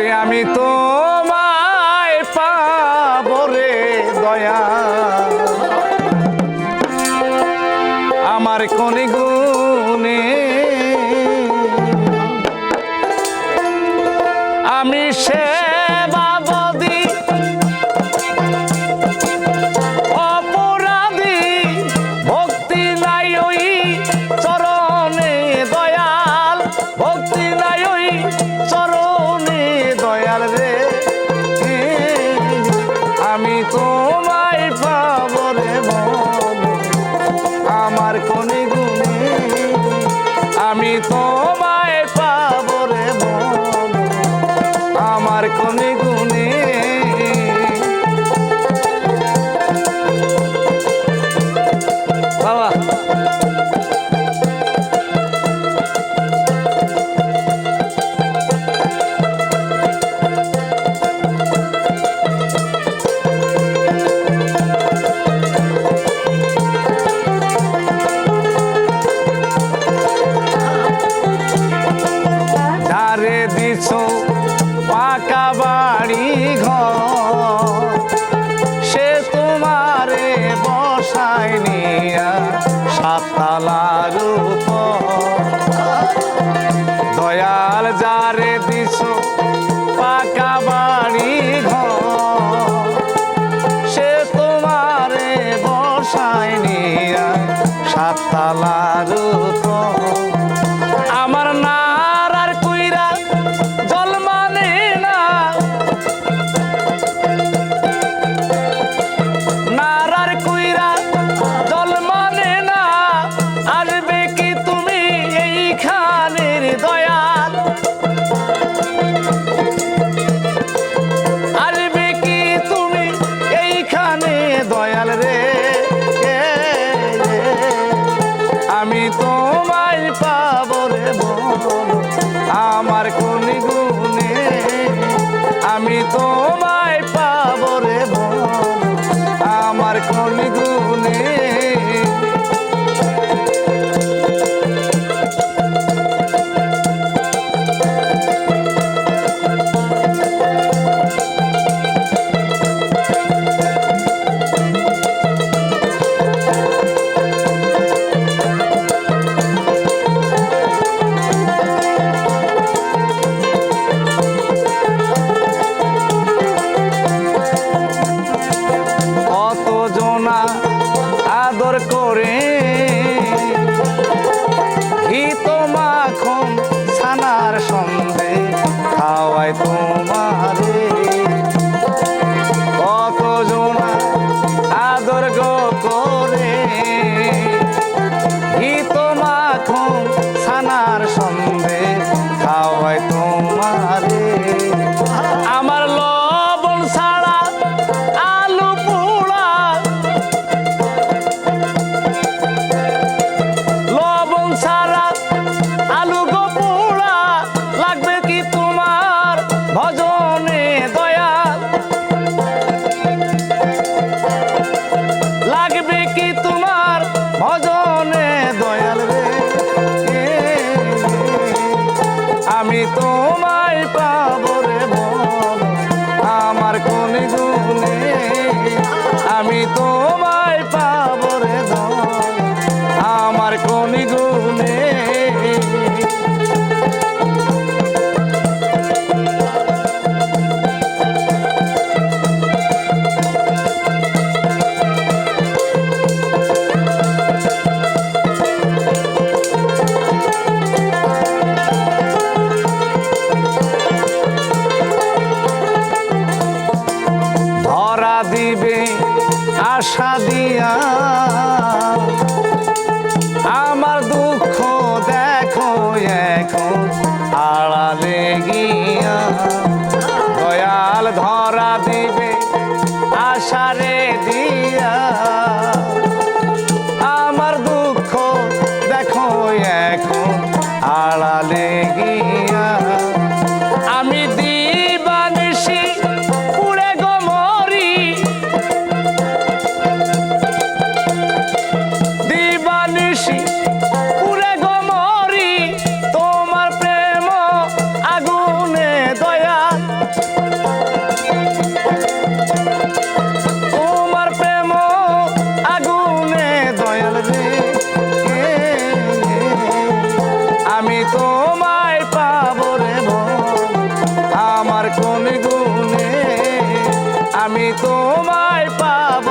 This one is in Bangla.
ওরে আমি তোমায় পাব রে দয়া। আমার কোন গুনে আমি সে caminho. তালারু আমার কোন গুণে? আমি তো তোমারে। আমার আশা দিয়া আমি তোমায় পাব।